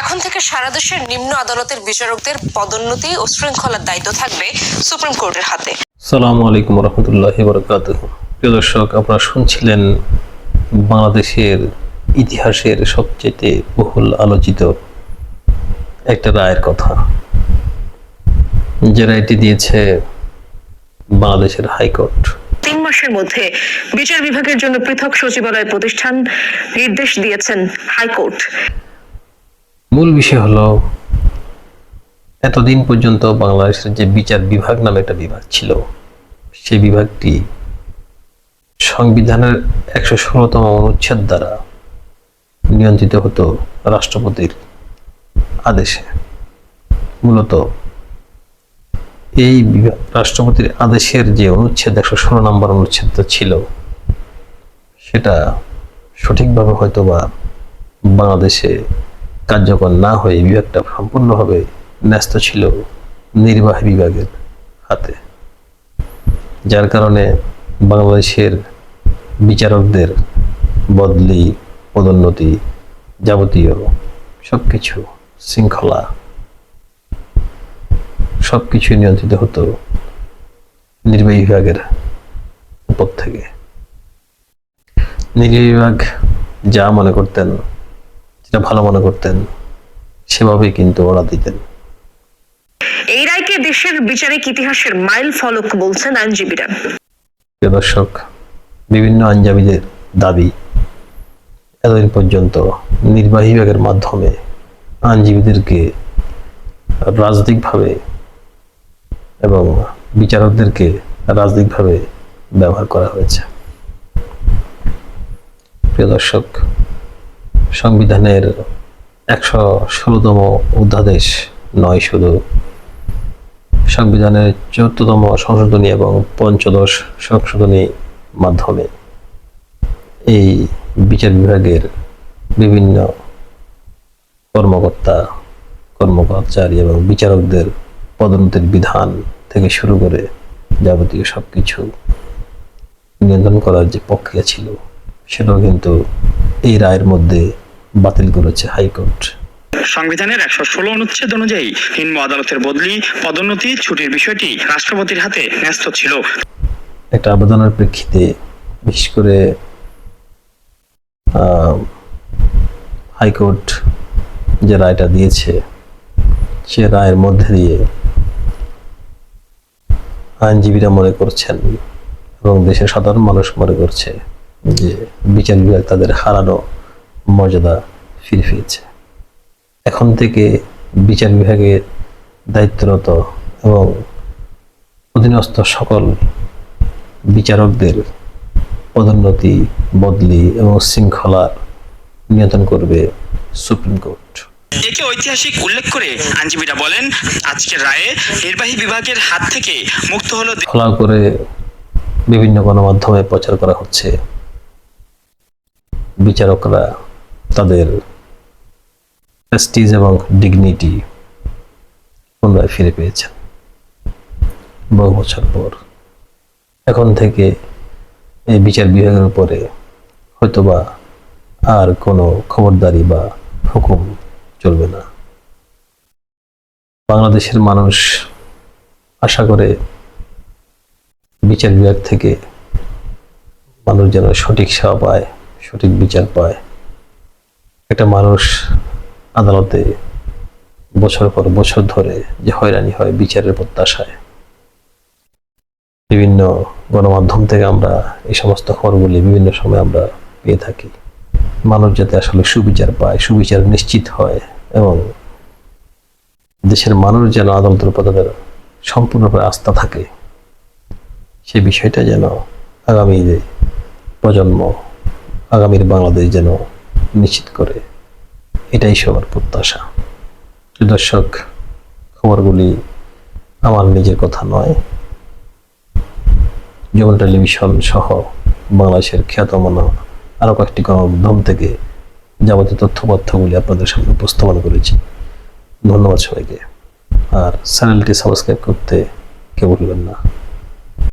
এখন থেকে সারা দেশের নিম্ন আদালতের বিচারকদের পদোন্নতি ও শৃঙ্খলার দায়িত্ব থাকবে সুপ্রিম কোর্টের হাতে। সালামু আলাইকুম রহমতুল্লাহ বরকাত প্রিয় দর্শক আপনারা শুনছিলেন বাংলাদেশের ইতিহাসের সবচেয়ে বহুল আলোচিত একটা রায়ের কথা। যে রায়টি দিয়েছে বাংলাদেশের হাইকোর্ট। তিন মাসের মধ্যে বিচার বিভাগের জন্য পৃথক সচিবালয় প্রতিষ্ঠান নির্দেশ দিয়েছেন হাইকোর্ট। মূল বিষয় হলো, এতদিন পর্যন্ত বাংলাদেশের যে বিচার বিভাগ নামে একটা বিভাগ ছিল, সেই বিভাগটি সংবিধানের একশো ষোলোতম অনুচ্ছেদ দ্বারা নিয়ন্ত্রিত হতো রাষ্ট্রপতির আদেশে। মূলত এই রাষ্ট্রপতির আদেশের যে অনুচ্ছেদ, একশো ষোলো নম্বর অনুচ্ছেদটা ছিল, সেটা সঠিকভাবে হয়তো বা বাংলাদেশে কার্যকর না হয়ে বিভাগটা সম্পূর্ণভাবে ন্যস্ত ছিল নির্বাহী বিভাগের হাতে। যার কারণে বাংলাদেশের বিচারকদের বদলি, পদোন্নতি যাবতীয় সব কিছু শৃঙ্খলা সব কিছুই নিয়ন্ত্রিত হতো নির্বাহী বিভাগের উপর থেকে। নির্বাহী বিভাগ যা মনে করতেন যেটা ভালো মনে করতেন সেভাবেই কিন্তু ওরা দিতেন। এই রায়কে দেশের বিচারিক ইতিহাসের মাইল ফলক বলছেন আইনজীবীরা। দর্শক বিভিন্ন আইনজীবীদের দাবি এতদিন পর্যন্ত নির্বাহী বিভাগের মাধ্যমে আইনজীবীদেরকে রাজনৈতিকভাবে এবং বিচারকদেরকে রাজনৈতিকভাবে ব্যবহার করা হয়েছে। প্রিয় দর্শক সংবিধানের একশো ষোলোতম অধ্যাদেশ নয় শুধু। সংবিধানের চতুর্থতম সংশোধনী এবং পঞ্চদশ সংশোধনী মাধ্যমে এই বিচার বিভাগের বিভিন্ন কর্মকর্তা, কর্মকর্তাচারী এবং বিচারকদের পদোন্নতির বিধান থেকে শুরু করে যাবতীয় সব কিছু নিয়ন্ত্রণ করার যে প্রক্রিয়া ছিল, সেটাও কিন্তু এই রায়ের মধ্যে বাতিল করেছে হাইকোর্ট। সংবিধানের একশো ষোলো অনুচ্ছেদ অনুযায়ী নিম্ন আদালতের বদলি পদোন্নতি ছুটির বিষয়টি রাষ্ট্রপতির হাতে ন্যস্ত ছিল। একটা আবেদনের প্রেক্ষিতে বিশেষ করে হাইকোর্ট যে রায়টা দিয়েছে সে রায়ের মধ্যে দিয়ে আইনজীবীরা মনে করছেন এবং দেশের সাধারণ মানুষ মনে করছে যে বিচার বিভাগ তাদের হারানো মর্যাদা ফিরে পেয়েছে। এখন থেকে বিচার বিভাগের দায়িত্বরত এবং অধীনস্থ সকল বিচারকদের পদোন্নতি বদলি এবং শৃঙ্খলার নিয়ন্ত্রণ করবে সুপ্রিম কোর্ট। একে ঐতিহাসিক উল্লেখ করে আইনজীবীরা বলেন আজকের রায়ে নির্বাহী বিভাগের হাত থেকে মুক্ত হলো খোলা করে বিভিন্ন গণমাধ্যমে প্রচার করা হচ্ছে। বিচারকরা তাদের প্রেস্টিজ এবং ডিগনিটি পুনরায় ফিরে পেয়েছেন। বহু বছর পর। এখন থেকে এই বিচার বিভাগের উপরে হয়তোবা আর কোনো খবরদারি বা হুকুম চলবে না। বাংলাদেশের মানুষ আশা করে বিচার বিভাগ থেকে মানুষ যেন সঠিক সেবা পায়। সঠিক বিচার পায়। একটা মানুষ আদালতে বছর পর বছর ধরে যে হয়রানি হয়, বিচারের প্রত্যাশায়। বিভিন্ন গণমাধ্যম থেকে আমরা এই সমস্ত খবরগুলি বিভিন্ন সময় আমরা পেয়ে থাকি। মানুষ যাতে আসলে সুবিচার পায়, সুবিচার নিশ্চিত হয় এবং দেশের মানুষ যেন আদালতের উপর তাদের সম্পূর্ণভাবে আস্থা থাকে সেই বিষয়টা যেন আগামী প্রজন্ম আগামীর বাংলাদেশ যেন নিশ্চিত করে। এটাই সবার প্রত্যাশা। দর্শক, খবরগুলি আমার নিজের কথা নয়। যেমন টেলিভিশন সহ বাংলাদেশের খ্যাতমানা আরও কয়েকটি গণমাধ্যম থেকে যাবতীয় তথ্যপত্রগুলি আপনাদের সামনে উপস্থাপন করেছি। ধন্যবাদ সবাইকে। আর চ্যানেলটি সাবস্ক্রাইব করতে কেউ ভুলবেন না।